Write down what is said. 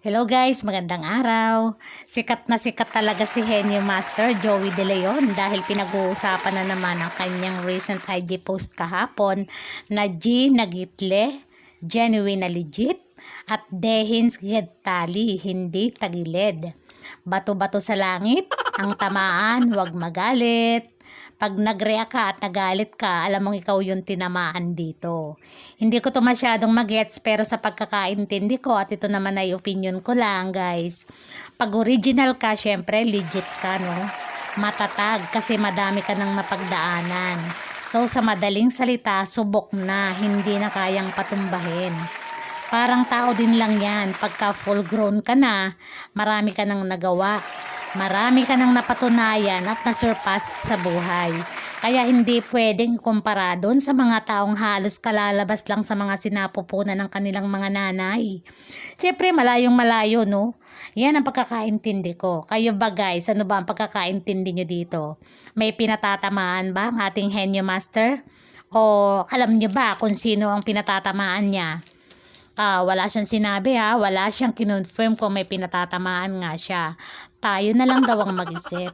Hello guys, magandang araw. Sikat na sikat talaga si Henyo Master Joey De Leon dahil pinag-uusapan na naman ang kanyang recent IG post kahapon na G nagitle, genuine na legit, at dehins tali, hindi tagilid. Bato-bato sa langit, ang tamaan, huwag magalit. Pag nag-react ka at nagalit ka, alam mong ikaw yung tinamaan dito. Hindi ko to masyadong magets pero sa pagkakaintindi ko at ito naman ay opinion ko lang guys. Pag original ka, syempre legit ka no. Matatag kasi madami ka nang napagdaanan. So sa madaling salita, subok na, hindi na kayang patumbahin. Parang tao din lang yan. Pagka full grown ka na, marami ka nang nagawa. Marami ka nang napatunayan at nasurpass sa buhay. Kaya hindi pwedeng kumpara doon sa mga taong halos kalalabas lang sa mga sinapupunan ng kanilang mga nanay. Siyempre, malayong malayo, no? Yan ang pagkakaintindi ko. Kayo ba guys, ano ba ang pagkakaintindi nyo dito? May pinatatamaan ba ang ating henyo master? O alam nyo ba kung sino ang pinatatamaan niya? Ah, wala siyang sinabi ha, wala siyang kinonfirm kung may pinatatamaan nga siya. Tayo na lang daw ang mag-isip.